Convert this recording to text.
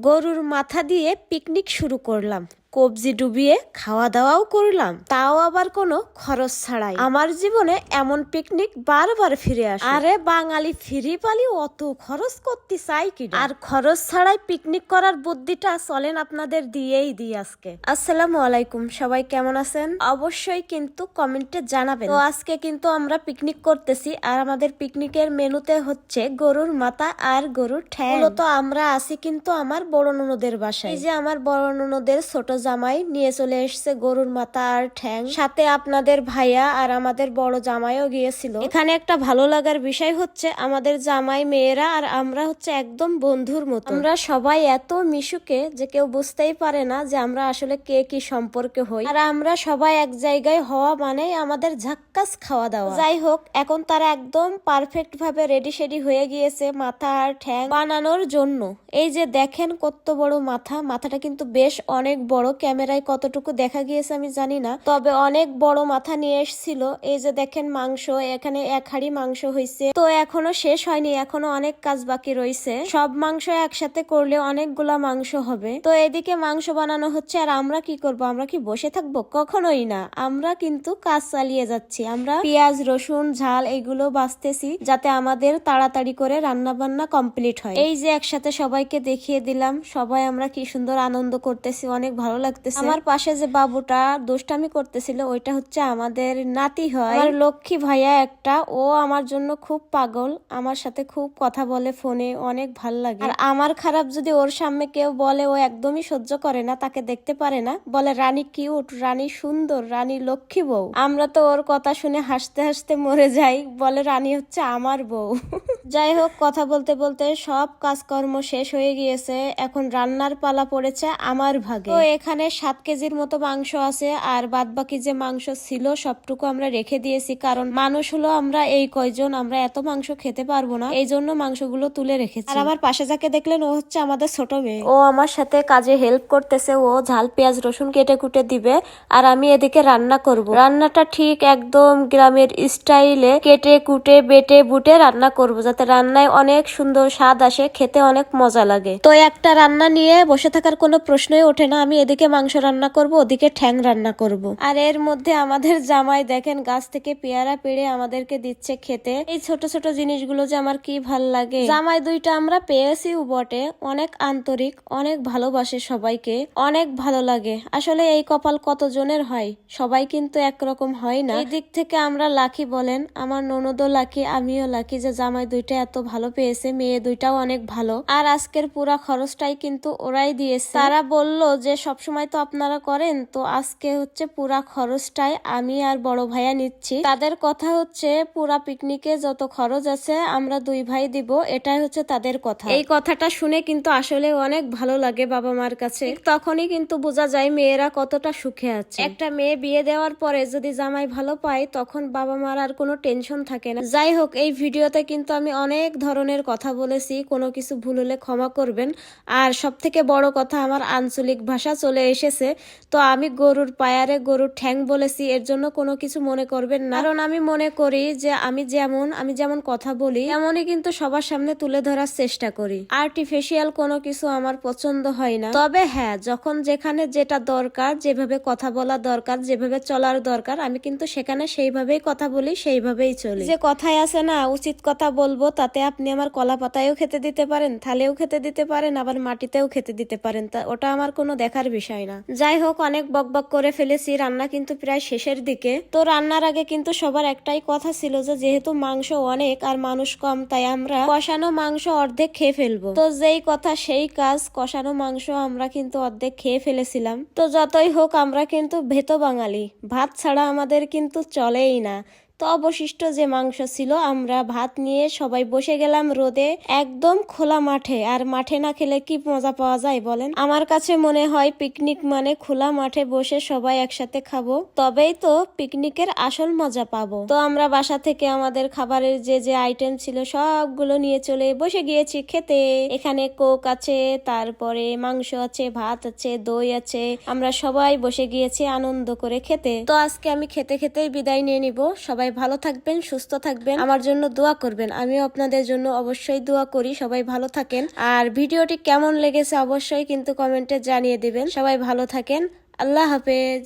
গরুর মাথা দিয়ে পিকনিক শুরু করলাম। কবজি ডুবিয়ে খাওয়া দাওয়াও করলাম। তাও আবার কোনো খরচ ছাড়াই। আমার জীবনে এমন পিকনিক বারবার ফিরে আসে। আরে বাঙালি ফিরি পালি, অত খরচ করতে চাই কি আর খরচ ছাড়াই পিকনিক করার বুদ্ধিটা চলেন আপনাদের দিয়েই দিই আজকে। আসসালামু আলাইকুম, সবাই কেমন আছেন? অবশ্যই কিন্তু কমেন্টে জানাবেন। তো আজকে কিন্তু আমরা পিকনিক করতেছি, আর আমাদের পিকনিকের মেনুতে হচ্ছে গরুর মাথা আর গরুর ঠ্যাং। তো আমরা আছি কিন্তু আমার বড় ননদের বাসায়। এই যে আমার বড় ননদের ছোট জামাই, নিয়ে চলে এসেছে গরুর মাথা আর ঠ্যাং। সাথে আপনাদের ভাইয়া আর আমাদের বড় জামাইও গিয়েছিল। এখানে একটা ভালো লাগার বিষয় হচ্ছে, আমাদের জামাই মেয়েরা আর আমরা হচ্ছে একদম বন্ধুর মতো। আমরা সবাই এত মিশুকে যে কেউ বুঝতেই পারে না যে আমরা আসলে কে কি সম্পর্কে হই। আর আমরা সবাই এক জায়গায় হওয়া মানে আমাদের ঝাক্কাস খাওয়া দাওয়া। যাই হোক, এখন তারা একদম পারফেক্ট ভাবে রেডি সেডি হয়ে গিয়েছে মাথা আর ঠ্যাং বানানোর জন্য। এই যে দেখেন কত বড় মাথা, মাথাটা কিন্তু বেশ অনেক বড় ক্যামেরায় কতটুকু দেখা গিয়েছে আমি জানি না। তবে অনেক বড় মাথা নিয়ে এসেছিল। এই যে দেখেন মাংস, এখানে এক হাড়ি মাংস হয়েছে তো এখনও শেষ হয়নি, এখনও অনেক কাজ বাকি রয়েছে সব মাংস একসাথে করলে অনেকগুলা মাংস হবে। তো এদিকে মাংস বানানো হচ্ছে, আর আমরা কি করব? আমরা কি বসে থাকব? কখনোই না। আমরা কিন্তু কাজ চালিয়ে যাচ্ছি। আমরা পেঁয়াজ, রসুন, ঝাল এগুলো বাঁচতেছি, যাতে আমাদের তাড়াতাড়ি করে রান্না বান্না কমপ্লিট হয়। এই যে একসাথে সবাইকে দেখিয়ে দিলাম, সবাই আমরা কি সুন্দর আনন্দ করতেছি, অনেক ভালো লাগতেছে। আমার পাশে যে বাবুটা দুষ্টামি করতেছিল ওইটা হচ্ছে আমাদের নাতি হয়। আমার লক্ষ্মী ভাইয়া একটা ও আমার জন্য খুব পাগল আমার সাথে খুব কথা বলে ফোনে অনেক ভালো লাগে। আর আমার খারাপ যদি ওর সামনে কেউ বলে ও একদমই সহ্য করে না তাকে দেখতে পারে না। বলে রানী কিউট রানী সুন্দর রানী লক্ষ্মী বউ। আমরা তো ওর কথা শুনে হাসতে হাসতে মরে যাই। বলে রানী হচ্ছে আমার বউ। যাই হোক, কথা বলতে বলতে সব কাজকর্ম শেষ হয়ে গিয়েছে। এখন রান্নার পালা পড়েছে আমার ভাগে। তো এখানে সাত কেজির মতো মাংস আছে, আর বাদ বাকি যে মাংস ছিল সবটুকু আমরা রেখে দিয়েছি, কারণ মানুষ হলো আমরা এই কয়জন, আমরা এত মাংস খেতে পারব না, এই জন্য মাংসগুলো তুলে রেখেছি। আর আমার পাশে যাকে দেখলেন, ও হচ্ছে আমাদের ছোট মেয়ে। ও আমার সাথে কাজে হেল্প করতেছে, ও ঝাল, পেঁয়াজ, রসুন কেটে কুটে দিবে, আর আমি এদিকে রান্না করব। রান্নাটা ঠিক একদম গ্রামের স্টাইলে কেটে কুটে, বেটে বুটে রান্না করব যাতে রান্নায় অনেক সুন্দর স্বাদ আসে খেতে অনেক মজা লাগে। তো একটা রান্না নিয়ে বসে থাকার কোনো প্রশ্নই ওঠে না আমি এদিকে মাংস রান্না করব ওদিকে ঠ্যাং রান্না করব। আর এর মধ্যে আমাদের জামাই দেখেন গাছ থেকে পেয়ারা পেড়ে আমাদেরকে দিচ্ছে খেতে। এই ছোট ছোট জিনিসগুলো যে আমার কি ভালো লাগে। জামাই দুইটা আমরা পেয়েছিও বটে অনেক আন্তরিক অনেক ভালোবাসে সবাইকে অনেক ভালো লাগে। আসলে এই কপাল কতজনের হয়? সবাই কিন্তু একরকম হয় না। এই দিক থেকে আমরা লাকি বলেন আমার ননদও লাকি আমিও লাকি যে জামাই দুইটা এত ভালো পেয়েছে, মেয়ে দুইটাও অনেক ভালো। আর আজকের পুরা খরচটাই কিন্তু ওরাই দিয়েছে। তারা বলল যে, সবসময় তো আপনারা করেন, তো আজকে হচ্ছে পুরা খরচটাই আমি আর বড় ভাইয়া নিচ্ছি। তাদের কথা হচ্ছে, পুরা পিকনিকে যত খরচ আছে, আমরা দুই ভাই দিব। এটাই হচ্ছে তাদের কথা। এই কথাটা শুনে কিন্তু আসলে অনেক ভালো লাগে বাবা মার কাছে। তখনই কিন্তু বোঝা যায় মেয়েরা কতটা সুখে আছে। একটা মেয়ে বিয়ে দেওয়ার পরে যদি জামাই ভালো পায়, তখন বাবা মার আর কোনো টেনশন থাকে না। যাই হোক, এই ভিডিওতে কিন্তু আমি অনেক ধরনের কথা বলেছি, কোনো কিছু ভুল হলে ক্ষমা করবেন। আর সব থেকে বড় কথা, আমার আঞ্চলিক ভাষা চলে এসেছে, তো আমি গরুর পায়ারে গরুর ঠ্যাং বলেছি, এর জন্য কোনো কিছু মনে করবেন না। কারণ আমি মনে করি যে, আমি যেমন আমি যেমন কথা বলি, তেমনই কিন্তু সবার সামনে তুলে ধরার চেষ্টা করি। আর্টিফিশিয়াল কোনো কিছু আমার পছন্দ হয় না। তবে হ্যাঁ যখন যেখানে যেটা দরকার, যেভাবে কথা বলা দরকার, যেভাবে চলার দরকার, আমি কিন্তু সেখানে সেইভাবেই কথা বলি, সেইভাবেই চলি। যে কথায় আছে না, উচিত কথা বলব তাতে আপনি আমার কলা পাতায়ও খেতে দিতে পারেন, থালেও খেতে দিতে পারেন, আবার মাটিতেও খেতে দিতে পারেন। তা ওটা আমার কোনো দেখার বিষয় না। যাই হোক, অনেক বকবক করে ফেলেছি, রান্না কিন্তু প্রায় শেষের দিকে। তো রান্নার আগে কিন্তু সবার একটাই কথা ছিল যে, যেহেতু মাংস অনেক আর মানুষ কম, তাই আমরা কষানো মাংস অর্ধেক খেয়ে ফেলব। তো যেই কথা সেই কাজ, কষানো মাংস আমরা কিন্তু অর্ধেক খেয়ে ফেলেছিলাম। তো যতই হোক, আমরা কিন্তু ভেত বাঙালি ভাত ছাড়া আমাদের কিন্তু চলেই না। তো অবশিষ্ট যে মাংস ছিল, আমরা ভাত নিয়ে সবাই বসে গেলাম রোদে একদম খোলা মাঠে। আর মাঠে না খেলে কি মজা পাওয়া যায় বলেন? আমার কাছে মনে হয় পিকনিক মানে খোলা মাঠে বসে সবাই একসাথে খাব, তবেই তো পিকনিকের আসল মজা পাবো। তো আমরা বাসা থেকে আমাদের খাবারের যে যে আইটেম ছিল সবগুলো নিয়ে চলে বসে গিয়েছি খেতে। এখানে কোক আছে, তারপরে মাংস আছে, ভাত আছে, দই আছে। আমরা সবাই বসে গিয়েছি আনন্দ করে খেতে। তো আজকে আমি খেতে খেতেই বিদায় নিয়ে নিব। সবাই ভালো থাকবেন, সুস্থ থাকবেন। আমার জন্য দোয়া করবেন। আমিও আপনাদের জন্য অবশ্যই দোয়া করি। সবাই ভালো থাকেন। আর ভিডিওটি কেমন লেগেছে অবশ্যই কিন্তু কমেন্টে জানিয়ে দেবেন। সবাই ভালো থাকেন। আল্লাহ হাফেজ।